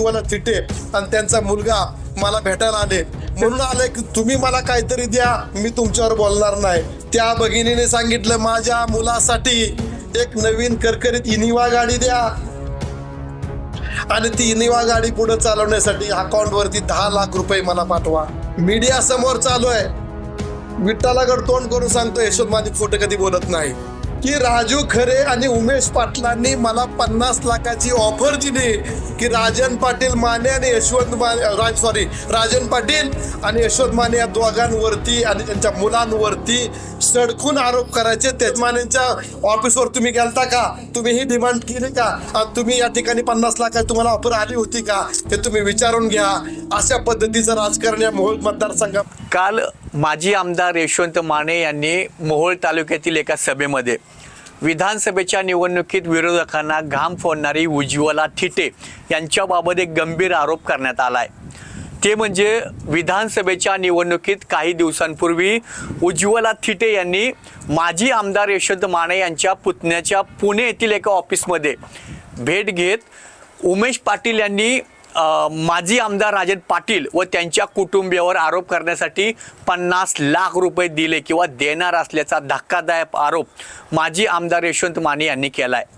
उज्ज्वला थिटे आणि त्यांचा मुलगा मला भेटायला आले. म्हणून आले की तुम्ही मला काहीतरी द्या मी तुमच्यावर बोलणार नाही. त्या भगिनीने सांगितलं माझ्या मुलासाठी एक नवीन करकरीत इनिवा गाडी द्या. आणि ती इनिवा गाडी पुढे चालवण्यासाठी अकाउंटवरती दहा लाख रुपये मला पाठवा. मीडिया समोर चालू आहे. विठ्ठलाकडे तोंड करून सांगतो यशोद माझी फोटो कधी बोलत नाही. की राजू खरे आणि उमेश पाटलांनी मला पन्नास लाखाची ऑफर दिली. की राजन पाटील माने आणि यशवंत माने राज सॉरी राजन पाटील आणि यशवंत माने या दोघांवरती आणि त्यांच्या मुलांवरती सडकून आरोप करायचे. तेच मानेच्या ऑफिसवर तुम्ही गेलता का? तुम्ही ही डिमांड केली का? तुम्ही या ठिकाणी पन्नास लाखाची तुम्हाला ऑफर आली होती का? ते तुम्ही विचारून घ्या. अशा पद्धतीचं राजकारण या मोहोळ मतदारसंघात काल माजी आमदार यशवंत माने यांनी मोहोळ तालुक्यातील एका सभेमध्ये विधानसभेच्या निवडणुकीत विरोधकांना घाम फोडणारी उज्ज्वला थिटे यांच्याबाबत एक गंभीर आरोप करण्यात आला आहे ते म्हणजे विधानसभेच्या निवडणुकीत काही दिवसांपूर्वी उज्ज्वला थिटे यांनी माजी आमदार यशवंत माने यांच्या पुतण्याच्या पुणे येथील एका ऑफिसमध्ये भेट घेत उमेश पाटील यांनी माजी आमदार राजन पाटील व त्यांच्या कुटुंबियावर आरोप करण्यासाठी पन्नास लाख रुपये दिले किंवा देणार असल्याचा धक्कादायक आरोप माजी आमदार यशवंत माने यांनी केला आहे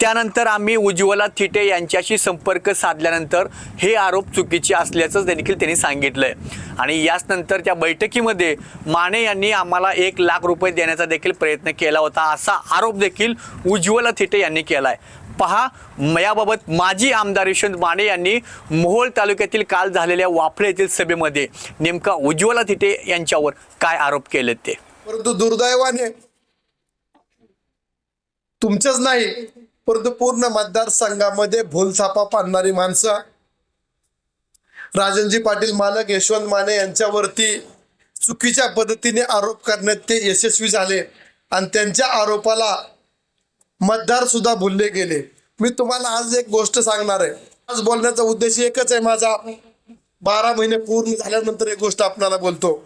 त्यानंतर आम्ही उज्ज्वला थिटे यांच्याशी संपर्क साधल्यानंतर हे आरोप चुकीचे असल्याचं देखील त्यांनी सांगितलं आहे आणि याच नंतर त्या बैठकीमध्ये माने यांनी आम्हाला एक लाख रुपये देण्याचा देखील प्रयत्न केला होता असा आरोप देखील उज्ज्वला थिटे यांनी केला आहे पहा म- याबाबत माजी आमदार यशवंत माने यांनी मोहोळ तालुक्यातील काल झालेल्या वाफळे येथील सभेमध्ये नेमका उज्ज्वला तिथे यांच्यावर काय आरोप केले ते? परंतु दुर्दैवाने तुमचंच नाही परंतु पूर्ण मतदारसंघामध्ये भोलसापा पाडणारी माणसं. राजनजी पाटील मालक यशवंत माने यांच्यावरती चुकीच्या पद्धतीने आरोप करण्यात ते यशस्वी झाले. आणि त्यांच्या आरोपाला मतदार सुद्धा भुलले गेले. मी तुम्हाला आज एक गोष्ट सांगणार आहे. आज बोलण्याचा उद्देश एकच आहे माझा. बारा महिने पूर्ण झाल्यानंतर एक गोष्ट आपल्याला बोलतो.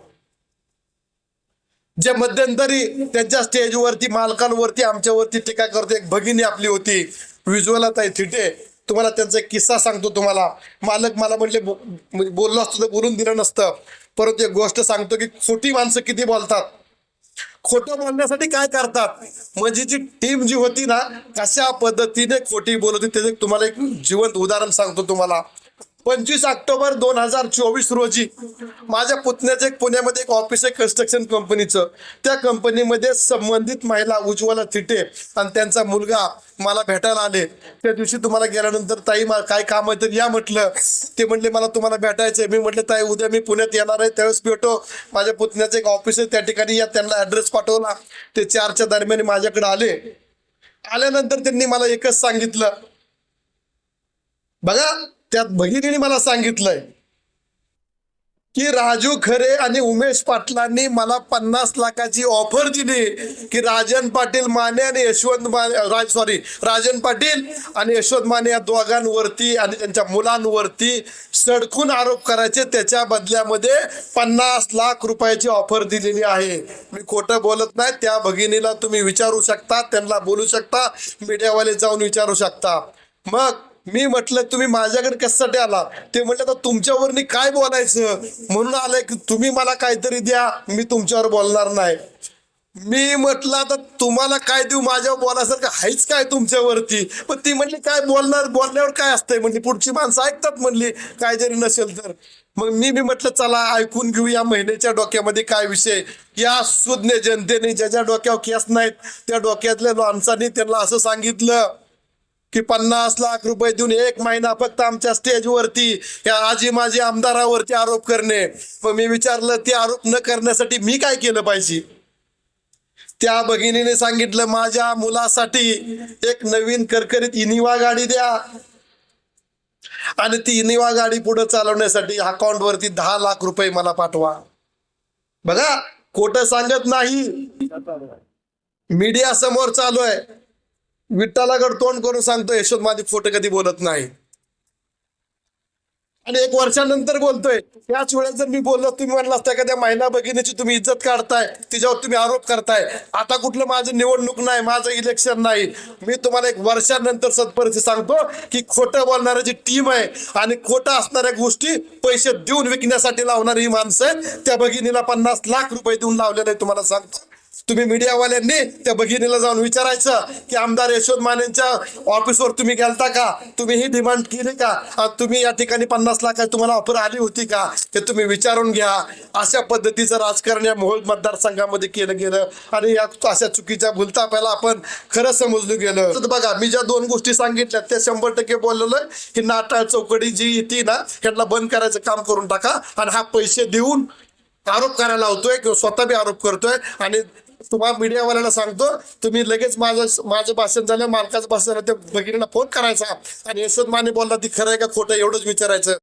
जे मध्यंतरी त्यांच्या स्टेजवरती मालकांवरती आमच्यावरती टीका करते. एक भगिनी आपली होती विज्युअल ताई थिटे. तुम्हाला त्यांचा एक किस्सा सांगतो तुम्हाला. मालक मला म्हणले म्हणजे बोललो असतो तर बोलून दिलं नसतं. परंतु एक गोष्ट सांगतो की खोटी माणसं किती बोलतात. खोटं बोलण्यासाठी काय करतात? म्हणजे जी टीम जी होती ना कशा पद्धतीने खोटी बोलत होती त्याचं तुम्हाला एक जिवंत उदाहरण सांगतो तुम्हाला. पंचवीस ऑक्टोबर दोन हजार चोवीस रोजी माझ्या पुतण्याचं एक पुण्यामध्ये एक ऑफिस आहे कन्स्ट्रक्शन कंपनीचं त्या कंपनीमध्ये संबंधित महिला उज्ज्वला तिटे आणि त्यांचा मुलगा मला भेटायला आले. त्या दिवशी तुम्हाला गेल्यानंतर ताई मला काय काम आहे तर या म्हटलं. ते म्हणले मला तुम्हाला भेटायचंय मी म्हटलं ताई उद्या मी पुण्यात येणार आहे त्यावेळेस भेटो. माझ्या पुतण्याचं एक ऑफिस आहे त्या ठिकाणी या त्यांना ऍड्रेस पाठवला. ते चारच्या दरम्यान माझ्याकडे आले. आल्यानंतर त्यांनी मला एकच सांगितलं. बघा त्यात भगिनीने मला सांगितलंय की राजू खरे आणि उमेश पाटलांनी मला पन्नास लाखाची ऑफर दिली की राजन पाटील माने आणि यशवंत माने राज सॉरी राजन पाटील आणि यशवंत माने या दोघांवरती आणि त्यांच्या मुलांवरती सडकून आरोप करायचे. त्याच्या बदल्यामध्ये पन्नास लाख रुपयाची ऑफर दिलेली आहे. मी खोटं बोलत नाही. त्या भगिनीला तुम्ही विचारू शकता त्यांना बोलू शकता मीडियावाले जाऊन विचारू शकता. मग मी म्हटलं तुम्ही माझ्याकडे कशासाठी आला? ते म्हटलं तर तुमच्यावरनी काय बोलायचं? म्हणून आलंय की तुम्ही मला काहीतरी द्या मी तुमच्यावर बोलणार नाही. मी म्हटलं आता तुम्हाला काय देऊ? माझ्यावर बोलायसारखं हायच काय तुमच्यावरती? पण ती म्हणली काय बोलणार? बोलण्यावर काय असतंय? म्हणली पुढची माणसं ऐकतात म्हणली काय जरी नसेल तर. मग मी मी म्हटलं चला ऐकून घेऊ या महिन्याच्या डोक्यामध्ये काय विषय या सुज्ञ जनतेने ज्याच्या डोक्यावर केस नाहीत त्या डोक्यातल्या माणसांनी त्यांना असं सांगितलं. की पन्नास लाख रुपये देऊन एक महिना फक्त आमच्या स्टेजवरती या आजी माझी आमदारावरती आरोप करणे. पण मी विचारलं ते आरोप न करण्यासाठी मी काय केलं पाहिजे? त्या भगिनीने सांगितलं माझ्या मुलासाठी एक नवीन करकरीत इनिवा गाडी द्या. आणि ती इनिवा गाडी पुढे चालवण्यासाठी अकाउंट वरती दहा लाख रुपये मला पाठवा. बघा खोट सांगत नाही. मीडिया समोर चालू आहे. विठ्ठलाकडे तोंड करून सांगतो यशोद माझी फोटो कधी बोलत नाही. आणि एक वर्षानंतर बोलतोय त्याच वेळेस जर मी बोललो तुम्ही म्हणला असता एखाद्या महिला भगिनीची तुम्ही इज्जत काढताय तिच्यावर तुम्ही आरोप करताय. आता कुठलं माझं निवडणूक नाही माझं इलेक्शन नाही. मी तुम्हाला एक वर्षानंतर सत्परिस्थिती सांगतो की खोटं बोलणारी जी टीम आहे आणि खोटं असणाऱ्या गोष्टी पैसे देऊन विकण्यासाठी लावणारी ही माणसं आहे त्या भगिनीला पन्नास लाख रुपये देऊन लावलेले आहे तुम्हाला सांगतो. तुम्ही मीडियावाल्यांनी त्या भगिनीला जाऊन विचारायचं की आमदार यशवंत मानेंच्या ऑफिसवर तुम्ही गेलता का? तुम्ही ही डिमांड केली का? तुम्ही या ठिकाणी पन्नास लाखाची तुम्हाला ऑफर आली होती का? ते तुम्ही विचारून घ्या. अशा पद्धतीचं राजकारण या मोहोळ मतदारसंघामध्ये केलं गेलं आणि या अशा चुकीच्या भूलतापायला आपण खरं समजलं गेलं. तर बघा मी ज्या दोन गोष्टी सांगितल्या त्या शंभर टक्के बोललेलं की नाटाळ चौकडी जी येते ना ह्यांना बंद करायचं काम करून टाका आणि हा पैसे देऊन आरोप करायला लावतोय किंवा स्वतः बी आरोप करतोय आणि तुम्हाला मीडियावाल्याला सांगतो तुम्ही लगेच माझं माझं भाषण झालं मालकाचं भाषण झालं भगिनीला फोन करायचा. आणि यशवंत माने बोलला ती खरं आहे का खोटं एवढंच विचारायचं.